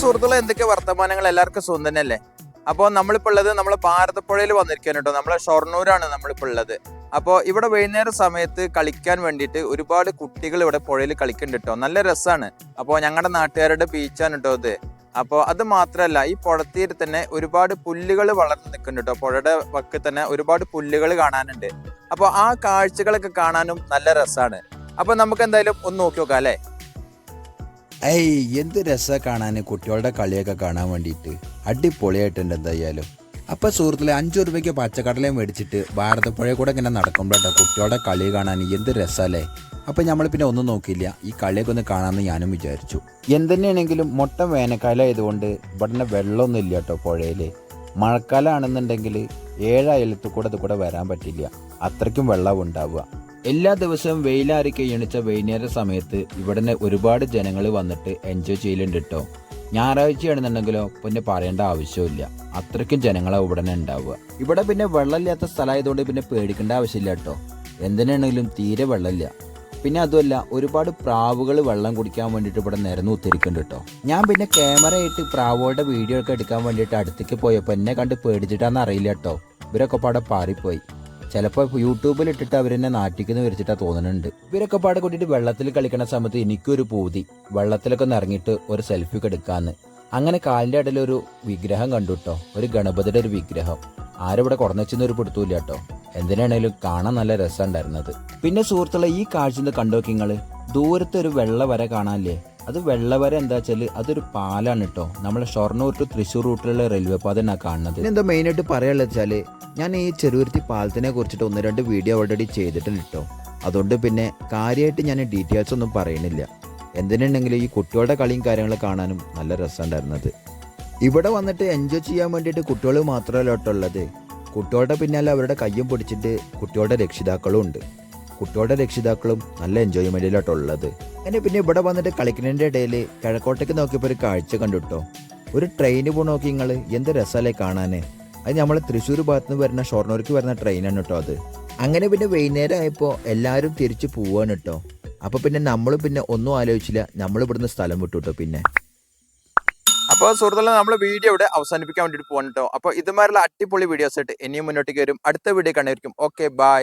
സുഹൃത്തുക്കളെ എന്തൊക്കെ വർത്തമാനങ്ങൾ എല്ലാവർക്കും സുഖം തന്നെയല്ലേ? അപ്പോൾ നമ്മളിപ്പോൾ ഉള്ളത് നമ്മൾ ഭാരതപ്പുഴയിൽ വന്നിരിക്കാൻ കേട്ടോ. നമ്മളെ ഷൊർണൂരാണ് നമ്മളിപ്പോൾ ഉള്ളത്. അപ്പോൾ ഇവിടെ വൈകുന്നേരം സമയത്ത് കളിക്കാൻ വേണ്ടിയിട്ട് ഒരുപാട് കുട്ടികൾ ഇവിടെ പുഴയിൽ കളിക്കുന്നുണ്ട് കേട്ടോ. നല്ല രസമാണ് അപ്പോൾ ഞങ്ങളുടെ നാട്ടുകാരുടെ ബീച്ചാണ് കേട്ടോ ഇത്. അപ്പോൾ അത് മാത്രമല്ല ഈ പുഴത്തീര് തന്നെ ഒരുപാട് പുല്ലുകൾ വളർന്ന് നിൽക്കുന്നുണ്ട് കേട്ടോ. പുഴയുടെ വക്കിൽ തന്നെ ഒരുപാട് പുല്ലുകൾ കാണാനുണ്ട്. അപ്പോൾ ആ കാഴ്ചകളൊക്കെ കാണാനും നല്ല രസമാണ് അപ്പോൾ നമുക്ക് എന്തായാലും ഒന്ന് നോക്കി നോക്കാം അല്ലേ? ഏയ് എന്ത് രസ കാണാൻ കുട്ടികളുടെ കളിയൊക്കെ കാണാൻ വേണ്ടിയിട്ട്. അടിപൊളിയായിട്ടുണ്ട് എന്തായാലും. അപ്പോൾ സുഹൃത്തുക്കളെ അഞ്ചു രൂപയ്ക്ക് പച്ചക്കടലയും മേടിച്ചിട്ട് ഭാരതപ്പുഴ കൂടെ ഇങ്ങനെ നടക്കുമ്പോഴട്ടോ കുട്ടികളുടെ കളി കാണാൻ എന്ത് രസമല്ലേ അപ്പോൾ നമ്മൾ പിന്നെ ഒന്നും നോക്കിയില്ല. ഈ കളിയൊക്കെ ഒന്ന് കാണാമെന്ന് ഞാനും വിചാരിച്ചു. എന്തുതന്നെയാണെങ്കിലും മൊട്ടം വേനൽക്കാലമായതുകൊണ്ട് ഇവിടെ വെള്ളമൊന്നും ഇല്ല കേട്ടോ പുഴയിൽ മഴക്കാലമാണെന്നുണ്ടെങ്കിൽ ഏഴ് കൂടെ ഇത് കൂടെ വരാൻ പറ്റില്ല. അത്രയ്ക്കും വെള്ളം ഉണ്ടാവുക. എല്ലാ ദിവസവും വെയിലാറി എണിച്ച വൈകുന്നേര സമയത്ത് ഇവിടെ ഒരുപാട് ജനങ്ങൾ വന്നിട്ട് എൻജോയ് ചെയ്യലുണ്ട് കേട്ടോ ഞായറാഴ്ചയാണെന്നുണ്ടെങ്കിലോ പിന്നെ പറയേണ്ട ആവശ്യമില്ല അത്രയ്ക്കും ജനങ്ങളെ തന്നെ ഉണ്ടാവുക ഇവിടെ പിന്നെ വെള്ളമില്ലാത്ത സ്ഥലമായതുകൊണ്ട് പിന്നെ പേടിക്കേണ്ട ആവശ്യമില്ല കേട്ടോ എന്തിനാണെങ്കിലും തീരെ വെള്ളമില്ല. പിന്നെ അതുമല്ല ഒരുപാട് പ്രാവുകൾ വെള്ളം കുടിക്കാൻ വേണ്ടിയിട്ട് ഇവിടെ നിരന്ന് ഉത്തിരിക്കുന്നുണ്ട് കേട്ടോ ഞാൻ പിന്നെ ക്യാമറ ആയിട്ട് പ്രാവുകളുടെ വീഡിയോ ഒക്കെ എടുക്കാൻ വേണ്ടിയിട്ട് അടുത്തേക്ക് പോയപ്പോൾ എന്നെ കണ്ട് പേടിച്ചിട്ടാണെന്ന് അറിയില്ല കേട്ടോ ഇവരൊക്കെ പാടെ പാറിപ്പോയി. ചിലപ്പോൾ യൂട്യൂബിൽ ഇട്ടിട്ട് അവരെന്നെ നാട്ടിക്കുന്നു വരച്ചിട്ടാ തോന്നുന്നുണ്ട് ഇവരൊക്കെ പാടെ കൂട്ടിയിട്ട് വെള്ളത്തിൽ കളിക്കുന്ന സമയത്ത് എനിക്കൊരു പൂതി. വെള്ളത്തിലൊക്കെ ഒന്ന് ഇറങ്ങിയിട്ട് ഒരു സെൽഫി ഒക്കെ എടുക്കാന്ന്. അങ്ങനെ കാലിന്റെ ഇടയിൽ ഒരു വിഗ്രഹം കണ്ടു കേട്ടോ ഒരു ഗണപതിയുടെ ഒരു വിഗ്രഹം. ആരും ഇവിടെ കുറഞ്ഞു ഒരു പിടുത്തൂല്ല കേട്ടോ എന്തിനാണേലും കാണാൻ നല്ല രസം ഉണ്ടായിരുന്നത്. പിന്നെ സുഹൃത്തുക്കളെ ഈ കാഴ്ച കണ്ടു കണ്ടോക്കി നിങ്ങൾ. ദൂരത്തെ ഒരു വെള്ള വര കാണാനില്ലേ? അത് വെള്ളവര എന്താ വെച്ചാൽ അതൊരു പാലാണ് കേട്ടോ നമ്മളെ ഷൊർണൂർ ടു തൃശ്ശൂർ റൂട്ടിലുള്ള റെയിൽവേ പാത എന്നാ കാണുന്നത്. എന്താ മെയിൻ ആയിട്ട് പറയാനുള്ളത് വെച്ചാൽ ഞാൻ ഈ ചെറുവരുത്തി പാലത്തിനെ കുറിച്ചിട്ട് ഒന്ന് രണ്ട് വീഡിയോ ഓൾറെഡി ചെയ്തിട്ടുണ്ട് കേട്ടോ അതുകൊണ്ട് പിന്നെ കാര്യമായിട്ട് ഞാൻ ഡീറ്റെയിൽസ് ഒന്നും പറയുന്നില്ല. എന്തിനുണ്ടെങ്കിലും ഈ കുട്ടികളുടെ കളിയും കാര്യങ്ങളും കാണാനും നല്ല രസമുണ്ടായിരുന്നത്. ഇവിടെ വന്നിട്ട് എൻജോയ് ചെയ്യാൻ വേണ്ടിയിട്ട് കുട്ടികൾ മാത്രമല്ല കേട്ടോ ഉള്ളത്. കുട്ടികളുടെ പിന്നാലെ അവരുടെ കയ്യും പിടിച്ചിട്ട് കുട്ടികളുടെ രക്ഷിതാക്കളും ഉണ്ട്. കുട്ടികളുടെ രക്ഷിതാക്കളും നല്ല എൻജോയ്മെന്റിലോട്ടുള്ളത് എന്നെ പിന്നെ ഇവിടെ വന്നിട്ട് കളിക്കുന്നതിന്റെ ഇടയിൽ കിഴക്കോട്ടേക്ക് നോക്കിയപ്പോൾ ഒരു കാഴ്ച കണ്ടു കേട്ടോ ഒരു ട്രെയിന് പോ നോക്കി നിങ്ങൾ എന്ത് രസമല്ലേ കാണാന്? അത് നമ്മൾ തൃശ്ശൂർ ഭാഗത്ത് നിന്ന് വരുന്ന ഷൊർണൂർക്ക് വരുന്ന ട്രെയിനാണ് കേട്ടോ അത്. അങ്ങനെ പിന്നെ വൈകുന്നേരം ആയപ്പോൾ എല്ലാവരും തിരിച്ചു പോവാണ് കേട്ടോ അപ്പോൾ പിന്നെ നമ്മൾ പിന്നെ ഒന്നും ആലോചിച്ചില്ല. നമ്മൾ ഇവിടുന്ന് സ്ഥലം വിട്ടു കേട്ടോ പിന്നെ. അപ്പോൾ സുഹൃത്തുക്കളെ നമ്മൾ വീഡിയോ ഇവിടെ അവസാനിപ്പിക്കാൻ വേണ്ടിയിട്ട് പോകണം കേട്ടോ അപ്പോൾ ഇതുമാരുള്ള അടിപൊളി വീഡിയോസ് ആയിട്ട് ഇനിയും മുന്നോട്ടേക്ക് വരും. അടുത്ത വീഡിയോ കണ്ടായിരിക്കും ഓക്കെ ബൈ